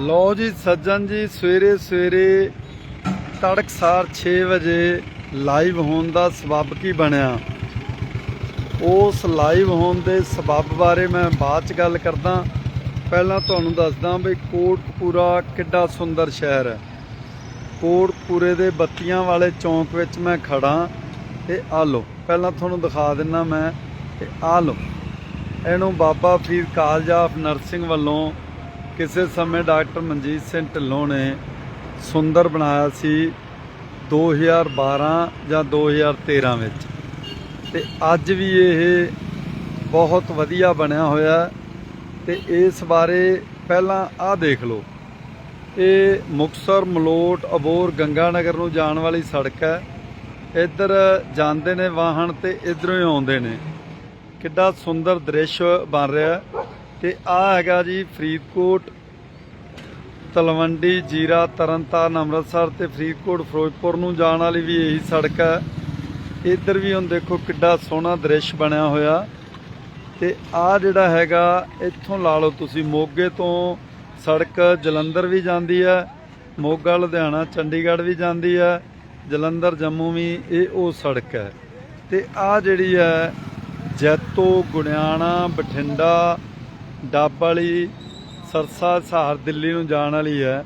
ਲਓ ਜੀ ਸੱਜਣ ਜੀ, ਸਵੇਰੇ ਸਵੇਰੇ ਤੜਕਸਾਰ 6 ਵਜੇ ਲਾਈਵ ਹੋਣ ਦਾ ਸਬਬ ਕੀ ਬਣਿਆ? ਉਸ ਲਾਈਵ ਹੋਣ ਦੇ ਸਬਬ ਬਾਰੇ ਮੈਂ ਬਾਅਦ ਚ ਗੱਲ ਕਰਦਾ। ਪਹਿਲਾਂ ਤੁਹਾਨੂੰ ਦੱਸਦਾ ਵੀ ਕੋਟਕਪੂਰਾ ਕਿੱਡਾ ਸੁੰਦਰ ਸ਼ਹਿਰ ਹੈ। ਕੋਟਪੂਰੇ ਦੇ ਬੱਤੀਆਂ ਵਾਲੇ ਚੌਂਕ ਵਿੱਚ ਮੈਂ ਖੜਾ ਤੇ ਆ ਲਓ, ਪਹਿਲਾਂ ਤੁਹਾਨੂੰ ਦਿਖਾ ਦਿੰਨਾ ਮੈਂ ਤੇ ਆ ਲਓ। ਇਹਨੂੰ Baba Farid College of Nursing ਵੱਲੋਂ ਕਿਸੇ ਸਮੇਂ ਡਾਕਟਰ ਮਨਜੀਤ ਸਿੰਘ ਢਿੱਲੋਂ ਨੇ ਸੁੰਦਰ ਬਣਾਇਆ ਸੀ 2012 ਜਾਂ 2013 ਵਿੱਚ। ਤੇ ਅੱਜ ਵੀ ਇਹ ਬਹੁਤ ਵਧੀਆ ਬਣਿਆ ਹੋਇਆ ਹੈ। ਤੇ ਇਸ ਬਾਰੇ ਪਹਿਲਾਂ ਆਹ ਦੇਖ ਲਓ। ਇਹ ਮੁਕਸਰ ਮਲੋਟ ਅਬੋਰ ਗੰਗਾਨਗਰ ਨੂੰ ਜਾਣ ਵਾਲੀ ਸੜਕ ਹੈ। ਇੱਧਰ ਜਾਂਦੇ ਨੇ ਵਾਹਨ ਤੇ ਇਧਰੋਂ ਹੀ ਆਉਂਦੇ ਨੇ। ਕਿੱਡਾ ਸੁੰਦਰ ਦ੍ਰਿਸ਼ ਬਣ ਰਿਹਾ ਹੈ। ਤੇ ਆ ਹੈਗਾ ਜੀ ਫਰੀਦਕੋਟ ਤਲਵੰਡੀ, ਜੀਰਾ, ਤਰਨਤਾਰਨ, ਅੰਮ੍ਰਿਤਸਰ ਤੇ ਫਰੀਦਕੋਟ, ਫਿਰੋਜ਼ਪੁਰ ਨੂੰ ਜਾਣ ਵਾਲੀ ਵੀ ਇਹੀ ਸੜਕ ਹੈ। ਇੱਧਰ ਵੀ ਹੁਣ ਦੇਖੋ ਕਿੱਡਾ ਸੋਹਣਾ ਦ੍ਰਿਸ਼ ਬਣਿਆ ਹੋਇਆ। ਤੇ ਆ ਜਿਹੜਾ ਹੈਗਾ, ਇੱਥੋਂ ਲਾ ਲਓ ਤੁਸੀਂ, ਮੋਗੇ ਤੋਂ ਸੜਕ ਜਲੰਧਰ ਵੀ ਜਾਂਦੀ ਹੈ, ਮੋਗਾ, ਲੁਧਿਆਣਾ, ਚੰਡੀਗੜ੍ਹ ਵੀ ਜਾਂਦੀ ਹੈ, ਜਲੰਧਰ, ਜੰਮੂ ਵੀ, ਇਹ ਉਹ ਸੜਕ ਹੈ। ਤੇ ਆ ਜਿਹੜੀ ਹੈ ਜੈਤੋ, ਗੁਣਿਆਣਾ, ਬਠਿੰਡਾ, ਡੱਬ ਵਾਲੀ ਸਰਸਾ ਸਹਾਰ ਦਿੱਲੀ ਨੂੰ ਜਾਣ ਵਾਲੀ ਹੈ।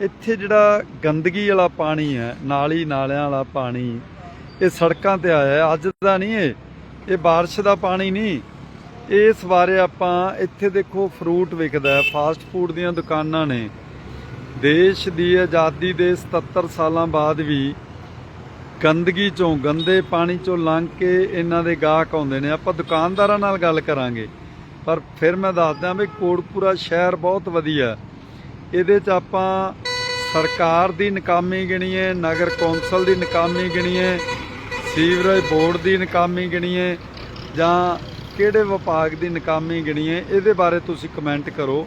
ਇੱਥੇ ਜਿਹੜਾ ਗੰਦਗੀ ਵਾਲਾ ਪਾਣੀ ਹੈ, ਨਾਲੀ ਨਾਲਿਆਂ ਵਾਲਾ ਪਾਣੀ, ਇਹ ਸੜਕਾਂ ਤੇ ਆਇਆ ਅੱਜ ਦਾ ਨਹੀਂ ਇਹ ਇਹ ਬਾਰਿਸ਼ ਦਾ ਪਾਣੀ ਨਹੀਂ। ਇਸ ਬਾਰੇ ਆਪਾਂ ਇੱਥੇ ਦੇਖੋ ਫਰੂਟ ਵਿਕਦਾ ਫਾਸਟ ਫੂਡ ਦੀਆਂ ਦੁਕਾਨਾਂ ਨੇ। ਦੇਸ਼ ਦੀ ਆਜ਼ਾਦੀ ਦੇ 77 ਸਾਲਾਂ ਬਾਅਦ ਵੀ ਗੰਦਗੀ ਚੋਂ, ਗੰਦੇ ਪਾਣੀ ਚੋਂ ਲੰਘ ਕੇ ਇਹਨਾਂ ਦੇ ਗਾਹਕ ਆਉਂਦੇ ਨੇ। ਆਪਾਂ ਦੁਕਾਨਦਾਰਾਂ ਨਾਲ ਗੱਲ ਕਰਾਂਗੇ। ਪਰ ਫਿਰ ਮੈਂ ਦੱਸਦਾ ਵੀ ਕੋਟਪੂਰਾ ਸ਼ਹਿਰ ਬਹੁਤ ਵਧੀਆ। ਇਹਦੇ 'ਚ ਆਪਾਂ ਸਰਕਾਰ ਦੀ ਨਕਾਮੀ ਗਿਣੀਏ ਨਗਰ ਕੌਂਸਲ ਦੀ ਨਕਾਮੀ ਗਿਣੀਏ ਸੀਵਰੇਜ ਬੋਰਡ ਦੀ ਨਕਾਮੀ ਗਿਣੀਏ ਜਾਂ ਕਿਹੜੇ ਵਿਭਾਗ ਦੀ ਨਕਾਮੀ ਗਿਣੀਏ ਇਹਦੇ ਬਾਰੇ ਤੁਸੀਂ ਕਮੈਂਟ ਕਰੋ।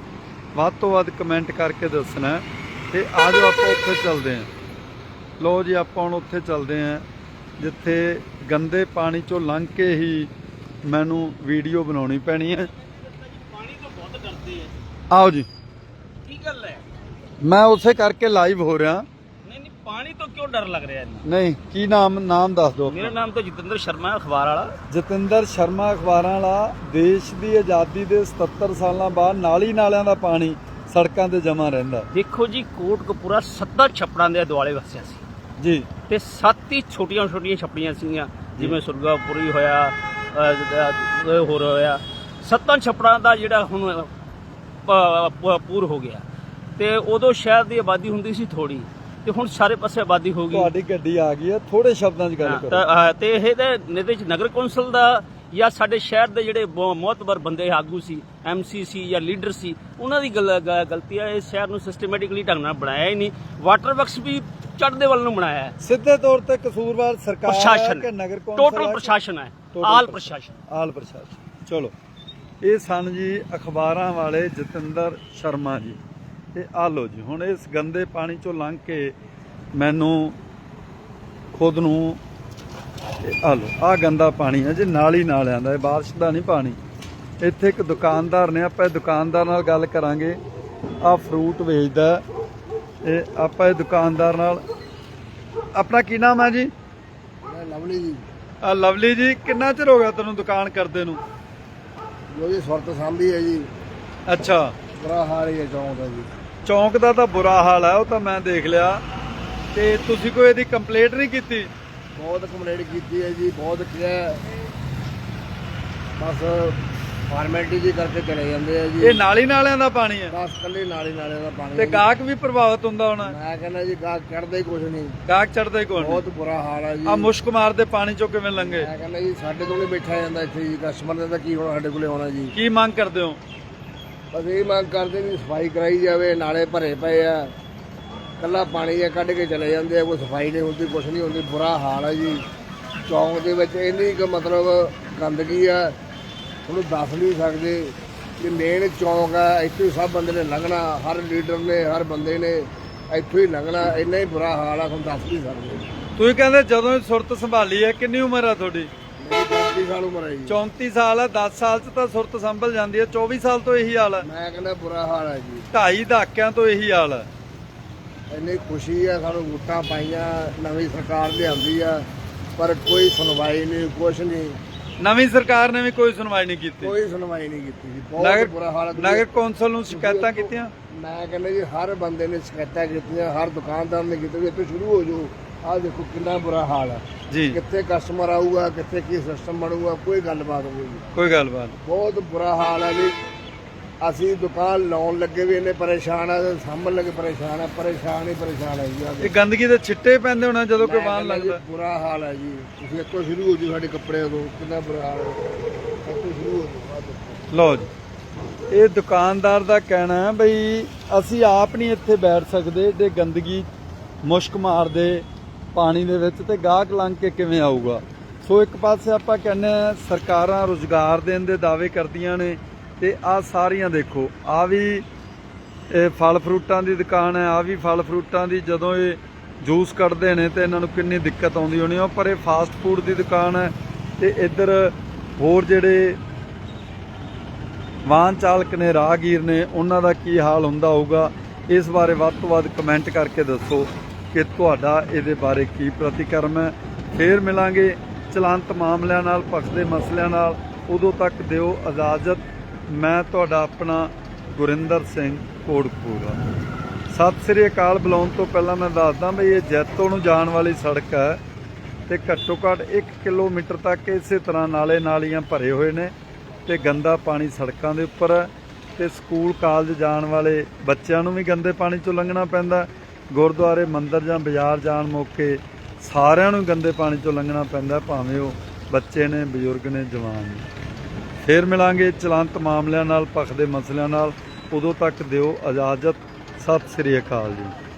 ਵੱਧ ਤੋਂ ਵੱਧ ਕਮੈਂਟ ਕਰਕੇ ਦੱਸਣਾ ਹੈ ਤੇ ਆਜੋ ਆਪਾਂ ਉੱਥੇ ਚੱਲਦੇ ਹਾਂ। ਲੋ ਜੀ, ਆਪਾਂ ਹੁਣ ਉੱਥੇ ਚੱਲਦੇ ਹਾਂ, ਜਿੱਥੇ ਗੰਦੇ ਪਾਣੀ ਚੋਂ ਲੰਘ ਕੇ ਹੀ ਮੈਨੂੰ ਵੀਡੀਓ ਬਣਾਉਣੀ ਪੈਣੀ ਹੈ ਪਾਣੀ ਤੋਂ ਬਹੁਤ ਡਰਦੇ ਆ ਆਓ ਜੀ। ਕੀ ਗੱਲ ਹੈ? ਮੈਂ ਉਸੇ ਕਰਕੇ ਲਾਈਵ ਹੋ ਰਿਹਾ। ਨਹੀਂ ਨਹੀਂ ਪਾਣੀ ਤੋਂ ਕਿਉਂ ਡਰ ਲੱਗ ਰਿਹਾ ਇੰਨਾ ਨਹੀਂ ਕੀ ਨਾਮ ਨਾਮ ਦੱਸ ਦਿਓ ਮੇਰਾ ਨਾਮ ਤਾਂ ਜਤਿੰਦਰ ਸ਼ਰਮਾ ਅਖਬਾਰ ਵਾਲਾ। ਜਤਿੰਦਰ ਸ਼ਰਮਾ ਅਖਬਾਰਾਂ ਵਾਲਾ ਦੇਸ਼ ਦੀ ਆਜ਼ਾਦੀ ਦੇ 77 ਸਾਲਾਂ ਬਾਅਦ ਨਾਲੀ ਨਾਲਿਆਂ ਦਾ ਪਾਣੀ ਸੜਕਾਂ ਤੇ ਜਮਾ ਰਹਿੰਦਾ। ਦੇਖੋ ਜੀ ਕੋਟਕਪੂਰਾ ਸੱਤਾਂ ਛੱਪੜਾਂ ਦੇ ਦੁਆਲੇ ਵਸਿਆ ਸੀ। ਜੀ। ਤੇ ਸੱਤ ਹੀ ਛੋਟੀਆਂ ਛੋਟੀਆਂ ਛੱਪੜੀਆਂ ਸੀਗੀਆਂ ਜਿਵੇਂ ਸੁਰਗਾਪੁਰੀ ਹੋਇਆ ਹੋਰ ਹੋਇਆ। ਸੱਤਾਂ ਛੱਪੜਾਂ ਦਾ ਜਿਹੜਾ ਹੁਣ ਪੂਰ ਹੋ ਗਿਆ। ਤੇ ਉਦੋਂ ਸ਼ਹਿਰ ਦੀ ਆਬਾਦੀ ਹੁੰਦੀ ਸੀ ਥੋੜੀ ਤੇ ਹੁਣ ਸਾਰੇ ਪਾਸੇ ਆਬਾਦੀ ਹੋ ਗਈ। ਤੁਹਾਡੀ ਗੱਡੀ ਆ ਗਈ ਹੈ ਥੋੜੇ ਸ਼ਬਦਾਂ 'ਚ ਗੱਲ ਕਰੋ। ਤਾਂ, ਇਹ ਤੇ ਚ ਨਗਰ ਕੌਂਸਲ ਦਾ ਜਾਂ ਸਾਡੇ ਸ਼ਹਿਰ ਦੇ ਜਿਹੜੇ ਮੋਹਤਬਰ ਬੰਦੇ ਆਗੂ ਸੀ ਐਮਸੀਸੀ ਜਾਂ ਲੀਡਰ ਸੀ ਉਹਨਾਂ ਦੀ ਗਲਤੀ ਹੈ ਇਸ ਸ਼ਹਿਰ ਨੂੰ ਸਿਸਟਮੈਟਿਕਲੀ ਢੰਗ ਨਾਲ ਬਣਾਇਆ ਹੀ ਨਹੀਂ। ਵਾਟਰ ਵਰਕਸ ਵੀ ਚੜ੍ਹਦੇ ਵੱਲ ਨੂੰ ਬਣਾਇਆ। ਹੈ ਸਿੱਧੇ ਤੌਰ ਤੇ ਕਸੂਰਵਾਰ ਸਰਕਾਰ ਹੈ ਕਿ ਨਗਰ ਕੌਂਸਲ ਟੋਟਲ? ਪ੍ਰਸ਼ਾਸਨ ਹੈ ਆਲ। ਪ੍ਰਸ਼ਾਸਨ। ਆਲ ਪ੍ਰਸ਼ਾਸਨ। ਚਲੋ। ਇਹ ਸਨ ਜੀ ਅਖਬਾਰਾਂ ਵਾਲੇ ਜਤਿੰਦਰ ਸ਼ਰਮਾ ਜੀ। ਤੇ ਆ ਲੋ ਜੀ ਹੁਣ ਇਸ ਗੰਦੇ ਪਾਣੀ ਚੋਂ ਲੰਘ ਕੇ ਮੈਨੂੰ ਖੁਦ ਨੂੰ ਆ ਲੋ ਆ ਗੰਦਾ ਪਾਣੀ ਹੈ ਜੀ ਨਾਲੀ ਨਾਲਿਆਂ ਦਾ ਇਹ ਬਾਰਿਸ਼ ਦਾ ਨਹੀਂ ਪਾਣੀ। ਇੱਥੇ ਇੱਕ ਦੁਕਾਨਦਾਰ ਨੇ ਆਪਾਂ ਇਹ ਦੁਕਾਨਦਾਰ ਨਾਲ ਗੱਲ ਕਰਾਂਗੇ। ਆ ਫਰੂਟ ਵੇਚਦਾ ਹੈ। ਇਹ ਆਪਾਂ ਇਹ ਦੁਕਾਨਦਾਰ ਨਾਲ ਆਪਣਾ ਕੀ ਨਾਮ ਹੈ ਜੀ? ਲਵਲੀ ਜੀ। ਆ ਲਵਲੀ ਜੀ ਕਿੰਨਾ ਚਿਰ ਹੋ ਗਿਆ ਤੈਨੂੰ ਦੁਕਾਨ ਕਰਦੇ ਨੂੰ? ਜੀ ਸੁਰਤ ਸਾਂਭੀ ਹੈ ਜੀ। ਅੱਛਾ। ਬੁਰਾ ਹਾਲ ਹੀ ਹੈ ਚੌਂਕ ਦਾ ਜੀ। ਚੌਂਕ ਦਾ ਤਾਂ ਬੁਰਾ ਹਾਲ ਹੈ ਉਹ ਤਾਂ ਮੈਂ ਦੇਖ ਲਿਆ। ਤੇ ਤੁਸੀਂ ਕੋਈ ਇਹਦੀ ਕੰਪਲੇਂਟ ਨਹੀਂ ਕੀਤੀ? ਬਹੁਤ ਕੰਪਲੇਂਟ ਕੀਤੀ ਹੈ ਜੀ ਬਹੁਤ ਕਿਹਾ ਬਸ ਫਾਰਮੈਲਿਟੀ ਜੀ ਕਰਕੇ ਚਲੇ ਜਾਂਦੇ ਆ ਜੀ। ਇਹ ਨਾਲੀ ਨਾਲਿਆਂ ਦਾ ਪਾਣੀ ਹੈ। ਬਸ ਕੱਲੇ ਨਾਲੇ ਨਾਲੇ ਦਾ ਪਾਣੀ ਤੇ। ਗਾਹਕ ਵੀ ਪ੍ਰਭਾਵਿਤ ਹੁੰਦਾ ਹੋਣਾ। ਮੈਂ ਕਹਿੰਦਾ ਜੀ ਗਾਹ ਚੜਦਾ ਹੀ ਕੁਝ ਨਹੀਂ। ਗਾਹਕ ਚੜਦਾ ਹੀ ਕੋਈ ਬਹੁਤ ਬੁਰਾ ਹਾਲ ਹੈ ਜੀ। ਆ ਮੁਸ਼ਕ ਮਾਰਦੇ ਪਾਣੀ ਚੋਂ ਕਿਵੇਂ ਲੰਗੇ ਮੈਂ ਕਹਿੰਦਾ ਜੀ ਸਾਡੇ ਕੋਲ ਹੀ ਬੈਠਾ ਜਾਂਦਾ ਇੱਥੇ ਜੀ। ਕਸਟਮਰ ਦਾ ਤਾਂ ਕੀ ਹੋਣਾ ਸਾਡੇ ਕੋਲੇ ਆਉਣਾ ਜੀ। ਕੀ ਮੰਗ ਕਰਦੇ ਹੋ? ਬਸ ਇਹ ਮੰਗ ਕਰਦੇ ਵੀ ਸਫ਼ਾਈ ਕਰਾਈ ਜਾਵੇ ਨਾਲੇ ਭਰੇ ਪਏ ਆ। ਕੱਲਾ ਪਾਣੀ ਜਿਹਾ ਕੱਢ ਕੇ ਚਲੇ ਜਾਂਦੇ ਆ ਕੋਈ ਸਫ਼ਾਈ ਨਹੀਂ ਹੁੰਦੀ ਕੁਛ ਨਹੀਂ ਹੁੰਦੀ। ਬੁਰਾ ਹਾਲ ਹੈ ਜੀ। ਚੌਂਕ ਦੇ ਵਿੱਚ ਇੰਨੀ ਕੁ ਮਤਲਬ ਗੰਦਗੀ ਆ। ਉਹਨੂੰ ਦੱਸ ਨਹੀਂ ਸਕਦੇ ਕਿ ਮੇਨ ਚੌਂਕ ਆ ਇੱਥੇ ਸਭ ਬੰਦੇ ਨੇ ਲੰਘਣਾ ਹਰ ਲੀਡਰ ਨੇ ਹਰ ਬੰਦੇ ਨੇ ਇੱਥੋਂ ਹੀ ਲੰਘਣਾ ਇੰਨਾ ਹੀ ਬੁਰਾ ਹਾਲ ਆ ਤੁਹਾਨੂੰ ਦੱਸ ਨਹੀਂ ਸਕਦੇ। ਤੁਸੀਂ ਕਹਿੰਦੇ ਜਦੋਂ ਇਹ ਸੁਰਤ ਸੰਭਾਲੀ ਹੈ ਕਿੰਨੀ ਉਮਰ ਆ ਤੁਹਾਡੀ? ਮੇਰੀ 34 ਸਾਲ ਉਮਰ ਹੈ ਜੀ। 34 ਸਾਲ ਹੈ 10 ਸਾਲ ਚ ਤਾਂ ਸੁਰਤ ਸੰਭਲ ਜਾਂਦੀ ਹੈ 24 ਸਾਲ ਤੋਂ ਇਹੀ ਹਾਲ ਹੈ ਮੈਂ ਕਹਿੰਦਾ ਬੁਰਾ ਹਾਲ ਹੈ ਜੀ। ਢਾਈ ਦਹਾਕਿਆਂ ਤੋਂ ਇਹੀ ਹਾਲ ਹੈ ਇੰਨੀ ਖੁਸ਼ੀ ਆ ਸਾਨੂੰ ਵੋਟਾਂ ਪਾਈਆਂ ਨਵੀਂ ਸਰਕਾਰ ਲਿਆਂਦੀ ਆ ਪਰ ਕੋਈ ਸੁਣਵਾਈ ਨਹੀਂ ਕੁਛ ਨਹੀਂ। ਨਵੀਂ ਸਰਕਾਰ ਨੇ ਵੀ ਕੋਈ ਸੁਣਵਾਈ ਨਹੀਂ ਕੀਤੀ। ਕੋਈ ਸੁਣਵਾਈ ਨਹੀਂ ਕੀਤੀ ਜੀ ਬਹੁਤ ਬੁਰਾ ਹਾਲ ਹੈ। ਨਗਰ ਕੌਂਸਲ ਨੂੰ ਸ਼ਿਕਾਇਤਾਂ ਕੀਤੀਆਂ? ਮੈਂ ਕਹਿੰਦਾ ਜੀ ਹਰ ਬੰਦੇ ਨੇ ਸ਼ਿਕਾਇਤਾਂ ਕੀਤੀਆਂ ਹਰ ਦੁਕਾਨਦਾਰ ਨੇ ਕੀਤੀ ਵੀ ਇੱਥੇ ਸ਼ੁਰੂ ਹੋ ਜਾਓ। ਆਹ ਦੇਖੋ ਕਿੰਨਾ ਬੁਰਾ ਹਾਲ ਹੈ। ਜੀ। ਕਿੱਥੇ ਕਸਟਮਰ ਆਊਗਾ ਕਿੱਥੇ ਕੀ ਸਿਸਟਮ ਬਣੂਗਾ ਕੋਈ ਗੱਲਬਾਤ ਨਹੀਂ ਕੋਈ ਗੱਲਬਾਤ ਬਹੁਤ ਬੁਰਾ ਹਾਲ ਹੈ ਜੀ। ਅਸੀਂ ਦੁਕਾਨ ਲਾਉਣ ਲੱਗੇ ਵੀ ਇੰਨੇ ਪਰੇਸ਼ਾਨ ਆ ਸਾਂਭਣ ਲੱਗੇ ਪਰੇਸ਼ਾਨ ਆ ਪਰੇਸ਼ਾਨ ਹੀ ਪਰੇਸ਼ਾਨ ਹੈ ਜੀ ਇਹ ਗੰਦਗੀ ਦੇ ਛਿੱਟੇ ਪੈਂਦੇ ਹੋਣਾ ਜਦੋਂ ਕੋਈ ਜੀ, ਲੱਗਦਾ। ਬੁਰਾ ਹਾਲ ਹੈ ਜੀ। ਤੁਸੀਂ ਇੱਥੋਂ ਸ਼ੁਰੂ ਹੋ ਜਾਓ ਸਾਡੇ ਕੱਪੜੇ ਤੋਂ ਕਿੰਨਾ ਬੁਰਾ ਹਾਲ ਹੈ ਇੱਥੋਂ ਸ਼ੁਰੂ ਹੋ ਦੇਖੋ। ਲਓ ਜੀ। ਇਹ ਦੁਕਾਨਦਾਰ ਦਾ ਕਹਿਣਾ ਹੈ ਬਈ ਅਸੀਂ ਆਪ ਨਹੀਂ ਇੱਥੇ ਬੈਠ ਸਕਦੇ ਤੇ ਗੰਦਗੀ ਮੁਸ਼ਕ ਮਾਰਦੇ ਪਾਣੀ ਦੇ ਵਿੱਚ ਤੇ ਗਾਹਕ ਲੰਘ ਕੇ ਕਿਵੇਂ ਆਊਗਾ? ਸੋ ਇੱਕ ਪਾਸੇ ਆਪਾਂ ਕਹਿੰਦੇ ਆ ਸਰਕਾਰਾਂ ਰੁਜ਼ਗਾਰ ਦੇਣ ਦੇ ਦਾਅਵੇ ਕਰਦੀਆਂ ਨੇ ਤੇ ਆ ਸਾਰੀਆਂ ਦੇਖੋ ਆ ਵੀ ਇਹ ਫਲ ਫਰੂਟਾਂ ਦੀ ਦੁਕਾਨ ਹੈ ਆ ਵੀ ਫਲ ਫਰੂਟਾਂ ਦੀ ਜਦੋਂ ਇਹ ਜੂਸ ਕੱਢਦੇ ਨੇ ਤੇ ਇਹਨਾਂ ਨੂੰ ਕਿੰਨੀ ਦਿੱਕਤ ਆਉਂਦੀ ਹੋਣੀ ਆ। ਪਰ ਇਹ ਫਾਸਟ ਫੂਡ ਦੀ ਦੁਕਾਨ ਹੈ ਤੇ ਇੱਧਰ ਹੋਰ ਜਿਹੜੇ ਵਾਹਨ ਚਾਲਕ ਨੇ, ਰਾਹਗੀਰ ਨੇ, ਉਹਨਾਂ ਦਾ ਕੀ ਹਾਲ ਹੁੰਦਾ ਹੋਊਗਾ, ਇਸ ਬਾਰੇ ਵੱਧ ਤੋਂ ਵੱਧ ਕਮੈਂਟ ਕਰਕੇ ਦੱਸੋ ਕਿ ਤੁਹਾਡਾ ਇਹਦੇ ਬਾਰੇ ਕੀ ਪ੍ਰਤੀਕਰਮ ਹੈ। ਫੇਰ ਮਿਲਾਂਗੇ ਚਲੰਤ ਮਾਮਲਿਆਂ ਨਾਲ ਭਖਦੇ ਮਸਲਿਆਂ ਨਾਲ। ਉਦੋਂ ਤੱਕ ਦਿਓ ਇਜਾਜ਼ਤ। ਮੈਂ ਤੁਹਾਡਾ ਆਪਣਾ ਗੁਰਿੰਦਰ ਸਿੰਘ ਕੋਟਕਪੂਰਾ ਸਤਿ ਸ੍ਰੀ ਅਕਾਲ, ਬੁਲਾਉਣ ਤੋਂ ਪਹਿਲਾਂ ਮੈਂ ਦੱਸਦਾ ਵੀ ਇਹ ਜੈਤੋ ਨੂੰ ਜਾਣ ਵਾਲੀ ਸੜਕ ਹੈ ਤੇ ਘੱਟੋ ਘੱਟ 1 ਕਿਲੋਮੀਟਰ ਤੱਕ ਇਸੇ ਤਰ੍ਹਾਂ ਨਾਲੇ ਨਾਲੀਆਂ ਭਰੇ ਹੋਏ ਨੇ ਤੇ ਗੰਦਾ ਪਾਣੀ ਸੜਕਾਂ ਦੇ ਉੱਪਰ ਹੈ ਤੇ ਸਕੂਲ, ਕਾਲਜ ਜਾਣ ਵਾਲੇ ਬੱਚਿਆਂ ਨੂੰ ਵੀ ਗੰਦੇ ਪਾਣੀ ਚੋਂ ਲੰਘਣਾ ਪੈਂਦਾ ਗੁਰਦੁਆਰੇ, ਮੰਦਿਰ ਜਾਂ ਬਾਜ਼ਾਰ ਜਾਣ ਮੌਕੇ ਸਾਰਿਆਂ ਨੂੰ ਗੰਦੇ ਪਾਣੀ ਚੋਂ ਲੰਘਣਾ ਪੈਂਦਾ ਭਾਵੇਂ ਉਹ ਬੱਚੇ ਨੇ, ਬਜ਼ੁਰਗ ਨੇ, ਜਵਾਨ ਨੇ। ਫੇਰ ਮਿਲਾਂਗੇ ਚਲੰਤ ਮਾਮਲਿਆਂ ਨਾਲ ਭਖਦੇ ਮਸਲਿਆਂ ਨਾਲ। ਉਦੋਂ ਤੱਕ ਦਿਓ ਇਜਾਜ਼ਤ। ਸਤਿ ਸ੍ਰੀ ਅਕਾਲ ਜੀ।